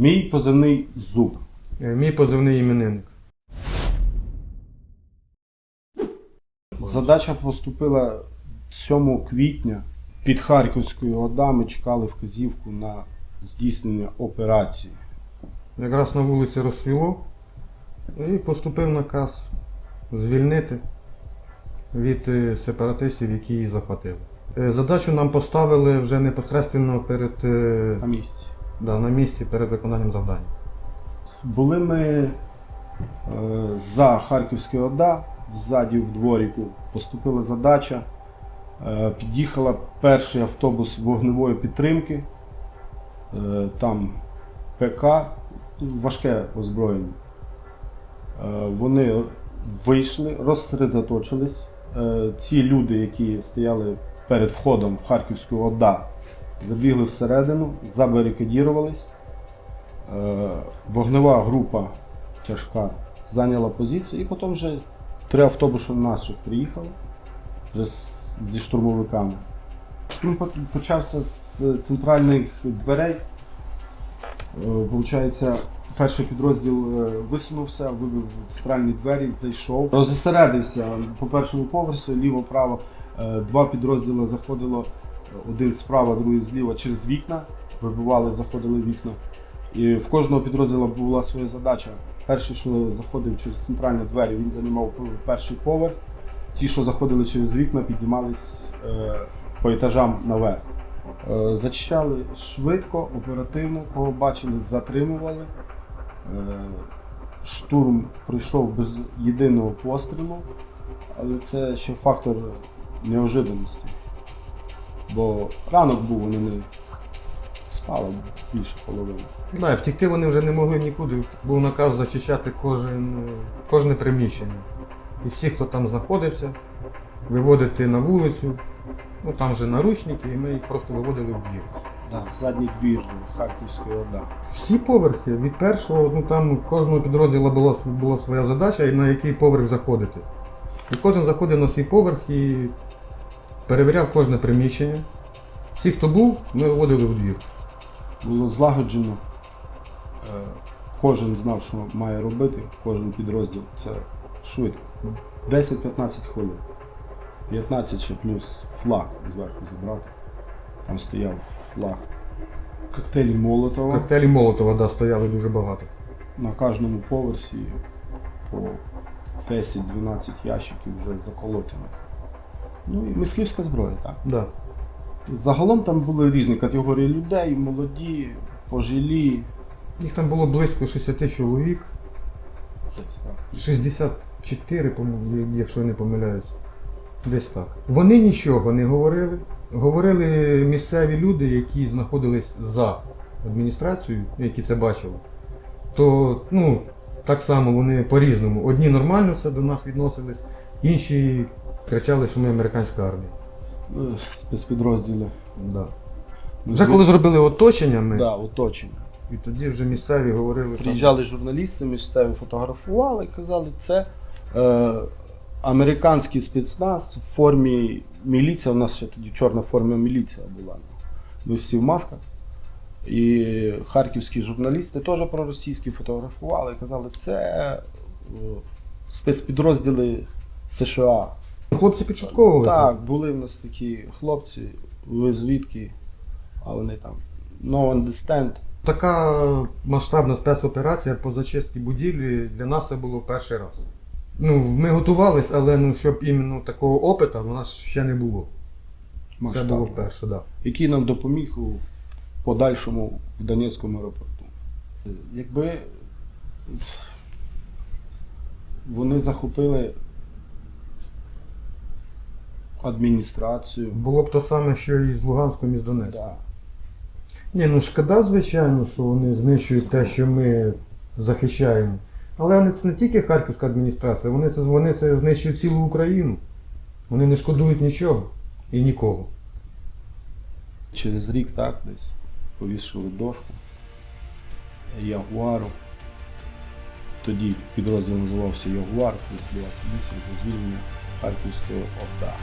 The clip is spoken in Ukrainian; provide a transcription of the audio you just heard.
Мій позивний зуб. Е, Мій позивний іменинник. Задача поступила 7 квітня. Під Харківською ОДА ми чекали вказівку на здійснення операції. Якраз на вулиці розсвіло і поступив наказ звільнити від е, сепаратистів, які її захватили. Е, Задачу нам поставили вже непосередньо перед На місці. Да, на місці перед виконанням завдання. Були ми е, за Харківською ОДА, ззаді в дворіку поступила задача. Е, під'їхала перший автобус вогневої підтримки. Е, там ПК, важке озброєння. Е, вони вийшли, розсередоточились. Е, ці люди, які стояли перед входом в Харківську ОДА, забігли всередину, забарикадірувались. Е, вогнева група тяжка зайняла позицію, і потім вже три автобуси наших приїхали вже зі штурмовиками. Штурм почався з центральних дверей. Е, Получається, перший підрозділ е, висунувся, вибив центральні двері, зайшов, розосередився по першому поверсі, ліво-право. Два підрозділи заходило, один справа, другий зліва через вікна, вибивали, заходили вікна. І в кожного підрозділу була своя задача. Перший, що заходив через центральні двері, він займав перший поверх. Ті, що заходили через вікна, піднімались е, по етажам наверх. Е, зачищали швидко, оперативно, кого бачили, затримували. Е, штурм пройшов без єдиного пострілу, але це ще фактор неожиданості. Бо ранок був, вони не спали більше половини. Да, втікти вони вже не могли нікуди. Був наказ зачищати кожен, кожне приміщення. І всіх, хто там знаходився, виводити на вулицю. Ну там вже наручники, і ми їх просто виводили в двір. Да, задній двір Харківської ОДА. Всі поверхи від першого, ну там кожного підрозділу була, була своя задача, і на який поверх заходити. І кожен заходив на свій поверх і перевіряв кожне приміщення. Всі, хто був, ми виводили в двір. Було злагоджено. Е, Кожен знав, що має робити, кожен підрозділ. Це швидко. 10-15 хвилин. 15 ще плюс флаг зверху забрати. Там стояв флаг. Коктейлі Молотова. Коктейлі Молотова да, стояли дуже багато. На кожному поверсі по 10-12 ящиків вже заколотено. Ну і мисливська зброя, так. Да. Загалом там були різні категорії людей, молоді, пожилі. Їх там було близько 60 чоловік, Десь так. 64, по-моєму, якщо я не помиляюсь. Десь так. Вони нічого не говорили. Говорили місцеві люди, які знаходились за адміністрацією, які це бачили. То ну, так само вони по-різному. Одні нормально все до нас відносились, інші кричали, що ми американська армія. Е, Спецпідрозділи. Да. Ми Вже коли зробили оточення, ми, да, оточення. і тоді вже місцеві говорили. там, Приїжджали журналісти, місцеві фотографували, і казали, це е, американський спецназ в формі міліція. У нас ще тоді чорна форма міліція була. Ми всі в масках. І харківські журналісти теж проросійські фотографували і казали, це е, спецпідрозділи США. Хлопці підшутковували. Так, були в нас такі хлопці, ви звідки, а вони там no understand. Така масштабна спецоперація по зачистці будівлі для нас це було перший раз. Ну, ми готувались, але ну, щоб іменно такого опиту у нас ще не було. Це масштабно. було вперше, так. Да. який нам допоміг у подальшому в Донецькому аеропорту. Якби вони захопили адміністрацію, Було б то саме, що і з Луганськом, і з Донецьком. да, Ні, ну шкода, звичайно, що вони знищують те, що ми захищаємо. Але вони це не тільки Харківська адміністрація, вони це, вони це знищують цілу Україну. Вони не шкодують нічого і нікого. через рік так десь повішали дошку Ягуару. Тоді підрозділ називався Ягуар, 328 за звільнення Харківського ОДА.